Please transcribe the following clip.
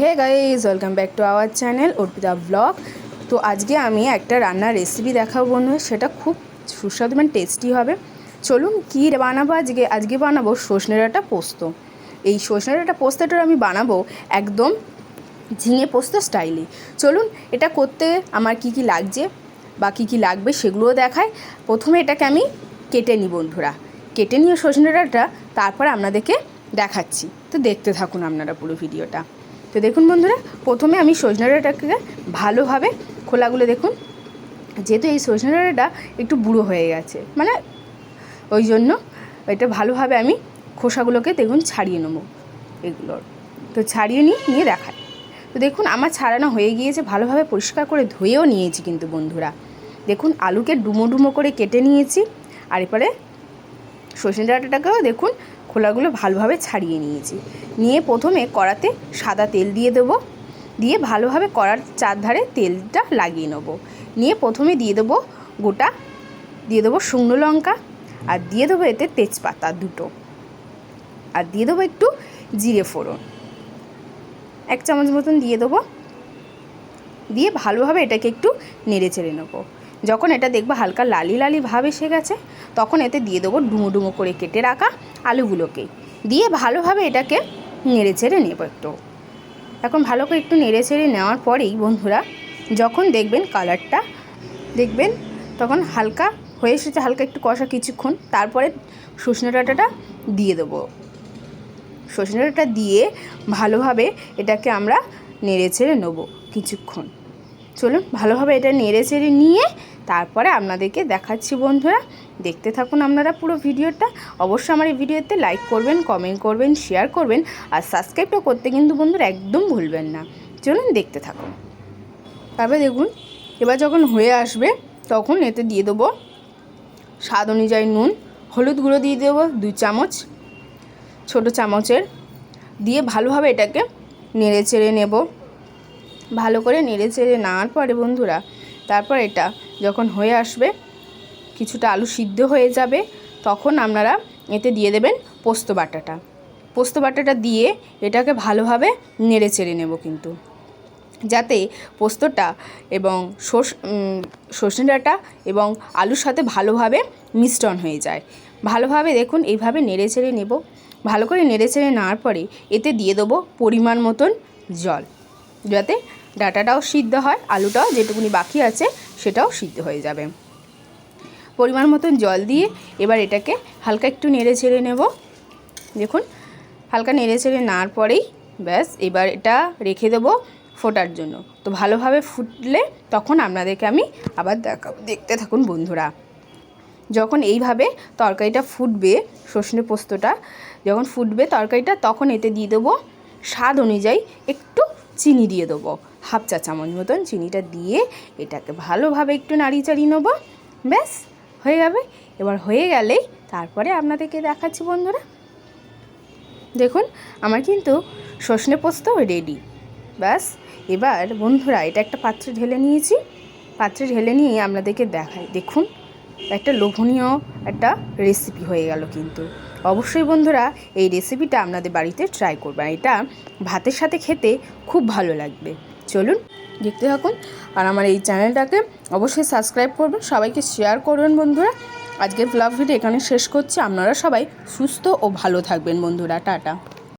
Hey guys welcome back to our channel Arpita blog তো আজকে আমি একটা রান্নার রেসিপি দেখাবো বন্ধু সেটা খুব সুস্বাদু মানে টেস্টি হবে। চলুন কী বানাবো আজকে? আজকে বানাবো সজনে ডাঁটা পোস্ত। এই সজনে ডাঁটা পোস্তটা আমি বানাবো একদম ঝিঙে পোস্ত স্টাইলে চলুন এটা করতে আমার কি কি লাগছে বা কী কী লাগবে সেগুলোও দেখায় প্রথমে এটাকে আমি কেটে নিই বন্ধুরা। কেটে নিয়ে সজনে ডাঁটা তারপর আপনাদেরকে দেখাচ্ছি। তো দেখতে থাকুন আপনারা পুরো ভিডিওটা তো দেখুন বন্ধুরা, প্রথমে আমি সজনে ডাঁটাকে ভালোভাবে খোলাগুলো দেখুন। যেহেতু এই সজনে ডাঁটাটা একটু বুড়ো হয়ে গেছে মানে ওই জন্য এটা ভালোভাবে আমি খোসাগুলোকে দেখুন ছাড়িয়ে নেব এগুলোর। তো ছাড়িয়ে নিয়ে নিয়ে দেখায় তো দেখুন, আমার ছাড়ানো হয়ে গিয়েছে, ভালোভাবে পরিষ্কার করে ধুয়েও নিয়েছি কিন্তু বন্ধুরা। দেখুন, আলুকে ডুমো ডুমো করে কেটে নিয়েছি, আর এরপরে সজনে ডাঁটাটাকেও দেখুন খোলাগুলো ভালোভাবে ছাড়িয়ে নিয়েছি। নিয়ে প্রথমে কড়াতে সাদা তেল দিয়ে দেবো। দিয়ে ভালোভাবে কড়ার চারধারে তেলটা লাগিয়ে নেব। নিয়ে প্রথমে দিয়ে দেবো গোটা, দিয়ে দেবো শুকনো লঙ্কা আর দিয়ে দেবো এতে তেজপাতা দুটো। আর দিয়ে দেবো একটু জিরে ফোড়ন। এক চামচ মতন দিয়ে দেবো। দিয়ে ভালোভাবে এটাকে একটু নেড়ে চেড়ে নেব। যখন এটা দেখব হালকা লালি লালি ভাব এসে গেছে, তখন এতে দিয়ে দেবো ডুমো ডুমো করে কেটে রাখা আলুগুলোকে। দিয়ে ভালোভাবে এটাকে নেড়ে চেড়ে নেব একটু। এখন ভালো করে একটু নেড়ে ছেড়ে নেওয়ার পরেই বন্ধুরা, যখন দেখবেন কালারটা, দেখবেন তখন হালকা হয়ে এসেছে, হালকা একটু কষা কিছুক্ষণ, তারপরে সজনে ডাঁটাটা দিয়ে দেবো। সজনে ডাঁটা দিয়ে ভালোভাবে এটাকে আমরা নেড়ে চেড়ে নেব কিছুক্ষণ। চলুন ভালোভাবে এটা নেড়ে চেড়ে নিয়ে তারপরে আপনাদেরকে দেখাচ্ছি বন্ধুরা। দেখতে থাকুন আপনারা পুরো ভিডিওটা। অবশ্যই আমার এই ভিডিওতে লাইক করবেন কমেন্ট করবেন শেয়ার করবেন আর সাবস্ক্রাইবটা করতে কিন্তু বন্ধুরা একদম ভুলবেন না। চলুন দেখতে থাকুন। তারপরে দেখুন, এবার যখন হয়ে আসবে তখন এতে দিয়ে দেবো স্বাদ অনুযায়ী নুন, হলুদ গুঁড়ো দিয়ে দেবো দুই চামচ, ছোট চামচের। দিয়ে ভালোভাবে এটাকে নেড়ে চেড়ে নেব। ভালো করে নেড়ে চেড়ে নেওয়ার পরে বন্ধুরা, তারপর এটা যখন হয়ে আসবে, কিছুটা আলু সিদ্ধ হয়ে যাবে, তখন আপনারা এতে দিয়ে দেবেন পোস্ত বাটাটা। পোস্ত বাটাটা দিয়ে এটাকে ভালোভাবে নেড়ে চেড়ে নেব কিন্তু। যাতে পোস্তটা এবং সর্ষে ডাঁটা এবং আলুর সাথে ভালোভাবে মিশ্রণ হয়ে যায়। ভালোভাবে দেখুন এইভাবে নেড়ে চেড়ে নেব। ভালো করে নেড়ে চেড়ে নেওয়ার পরে এতে দিয়ে দেবো পরিমাণ মতন জল। যাতে ডাটাটাও সিদ্ধ হয়, আলুটাও যেটুকুনি বাকি আছে সেটাও সিদ্ধ হয়ে যাবে। পরিমাণ মতন জল দিয়ে এবার এটাকে হালকা একটু নেড়ে ছেড়ে নেব। দেখুন, হালকা নেড়ে ছেড়ে নেওয়ার পরেই ব্যাস, এবার এটা রেখে দেবো ফোটার জন্য। তো ভালোভাবে ফুটলে তখন আপনাদেরকে আমি আবার দেখাবো। দেখতে থাকুন বন্ধুরা, যখন এইভাবে তরকারিটা ফুটবে সর্ষে পোস্তটা যখন ফুটবে তরকারিটা, তখন এতে দিয়ে দেবো স্বাদ অনুযায়ী একটু চিনি দিয়ে দেবো। হাফ চা চামচ মতন চিনিটা দিয়ে এটাকে ভালোভাবে একটু নাড়িয়ে চাড়িয়ে নেব। ব্যাস, হয়ে যাবে। এবার হয়ে গেলেই তারপরে আপনাদেরকে দেখাচ্ছি বন্ধুরা। দেখুন, আমার কিন্তু সজনে পোস্ত রেডি ব্যাস, এবার বন্ধুরা, এটা একটা পাত্রে ঢেলে নিয়েছি। পাত্রে ঢেলে নিয়ে আপনাদেরকে দেখাই। দেখুন, একটা লোভনীয় একটা রেসিপি হয়ে গেল কিন্তু। অবশ্যই বন্ধুরা, এই রেসিপিটা আপনাদের বাড়িতে ট্রাই করবেন। এটা ভাতের সাথে খেতে খুব ভালো লাগবে। চলুন দেখতে থাকুন। আর আমার এই চ্যানেলটাকে অবশ্যই সাবস্ক্রাইব করবেন, সবাইকে শেয়ার করবেন বন্ধুরা। আজকের ব্লগ ভিডিও এখানে শেষ করছি। আপনারা সবাই সুস্থ ও ভালো থাকবেন বন্ধুরা। টাটা।